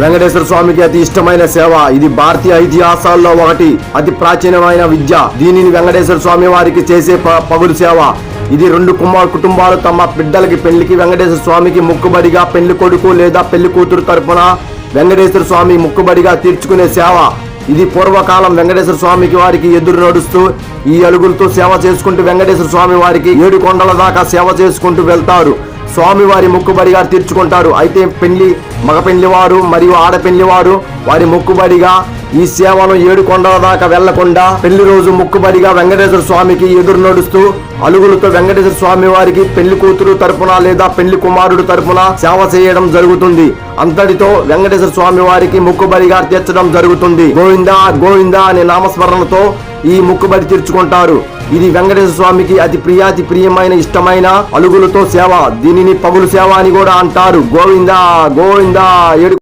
వెంకటేశ్వర స్వామికి అతి ఇష్టమైన సేవ. ఇది భారతీయ ఇతిహాసాల్లో ఒకటి. అతి ప్రాచీనమైన విద్య. దీనిని వెంకటేశ్వర స్వామి వారికి చేసే ప- పగులు సేవ. ఇది రెండు కుమార్ కుటుంబాలు తమ బిడ్డలకి పెళ్ళికి వెంకటేశ్వర స్వామికి మొక్కుబడిగా పెళ్ళి కొడుకు లేదా పెళ్ళి కూతురు తరపున వెంకటేశ్వర స్వామి మొక్కుబడిగా తీర్చుకునే సేవ. ఇది పూర్వకాలం వెంకటేశ్వర స్వామికి వారికి ఎదురు నడుస్తూ ఈ అలుగులతో సేవ చేసుకుంటూ వెంకటేశ్వర స్వామి వారికి ఏడు కొండల దాకా సేవ చేసుకుంటూ వెళ్తారు. స్వామివారి మొక్కుబడిగా తీర్చుకుంటారు. అయితే పెళ్ళి మగ పెళ్ళివారు మరియు ఆడపెళ్ళివారు వారి మొక్కుబడిగా ఈ సేవను ఏడు కొండల దాకా వెళ్ళకుండా పెళ్ళి రోజు మొక్కుబడిగా వెంకటేశ్వర స్వామికి ఎదురు నడుస్తూ అలుగులతో వెంకటేశ్వర స్వామి వారికి పెళ్ళి కూతురు తరపున లేదా పెళ్ళి కుమారుడు తరపున సేవ చేయడం జరుగుతుంది. అంతటితో వెంకటేశ్వర స్వామి వారికి మొక్కుబడిగా తీర్చడం జరుగుతుంది. గోవిందా గోవిందా అనే నామస్మరణతో ఈ ముక్కుబడి తీర్చుకుంటారు. ఇది వెంకటేశ్వర స్వామికి అతి ప్రియాతి ప్రియమైన ఇష్టమైన అలుగులతో సేవ. దీనిని పగులు సేవ అని కూడా అంటారు. గోవిందా గోవిందా ఏడు